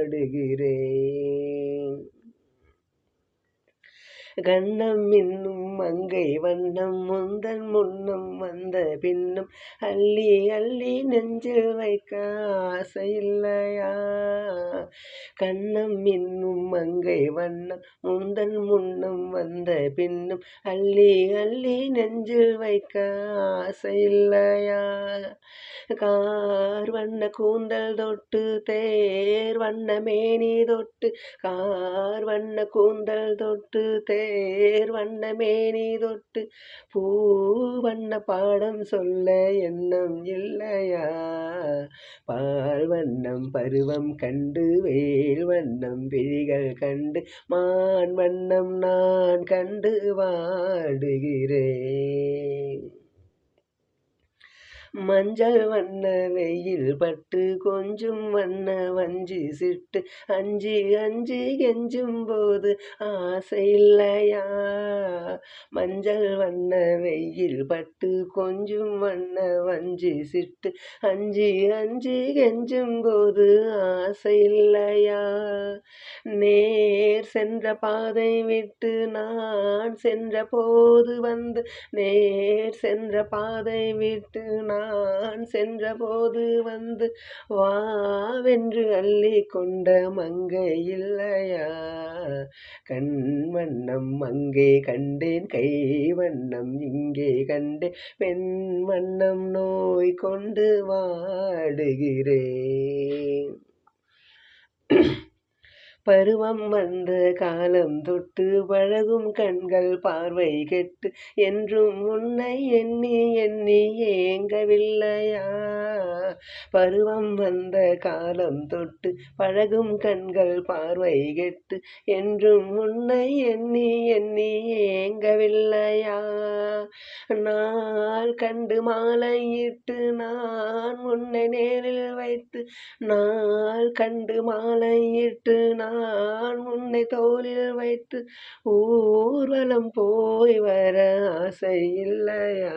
வாடுகிறேன் கண்ணம் இன்னும் மங்கை வண்ணம் முந்தன் முன்னம் வந்த பின்னும் அள்ளி அள்ளி நெஞ்சில் வைக்க ஆசையில்லையா கண்ணம் இன்னும் மங்கை வண்ணம் முந்தன் முன்னம் வந்த பின்னும் அள்ளி அள்ளி நெஞ்சில் வைக்க ஆசையில்லையா கார் வண்ண கூந்தல் தொட்டு தேர் வண்ண மேனி தொட்டு கார் வண்ண கூந்தல் தொட்டு தேர் வண்ண வண்ணமேனி தொட்டு பூ வண்ண பாடம் சொல்ல எண்ணம் இல்லையா? பால் வண்ணம் பருவம் கண்டு வேல் வண்ணம் விழிகள் கண்டு மான் வண்ணம் நான் கண்டு வாடுகிறேன். மஞ்சள் வண்ண வெயில் பட்டு கொஞ்சம் வண்ண வஞ்சி சிட்டு அஞ்சு அஞ்சு கெஞ்சும் போது ஆசை இல்லையா? மஞ்சள் வண்ண வெயில் பட்டு கொஞ்சம் வண்ண வஞ்சி சிட்டு அஞ்சு அஞ்சு கெஞ்சும் போது ஆசை இல்லையா? நேர் சென்ற பாதை விட்டு நான் சென்ற போது வந்து நேர் சென்ற பாதை விட்டு நான் சென்ற போது வந்து வாவென்று அள்ளி கொண்ட மங்கை இல்லையா? கண் வண்ணம் அங்கே கண்டேன் கை வண்ணம் இங்கே கண்டேன் பெண் வண்ணம் நோய் கொண்டு வாடுகிறேன். பருவம் வந்த காலம் தொட்டு பழகும் கண்கள் பார்வை கெட்டு என்றும் உன்னை எண்ணி எண்ணி ஏங்கவில்லையா? பருவம் வந்த காலம் தொட்டு பழகும் கண்கள் பார்வை கெட்டு என்றும் உன்னை எண்ணி எண்ணி ஏங்கவில்லையா? நாள் கண்டு மாலையிட்டு நான் உன்னை நேரில் வைத்து நாள் கண்டு மாலையிட்டு நான் உன்னை தோளில் வைத்து ஊர்வலம் போய் வர ஆசை இல்லையா?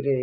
உயிரே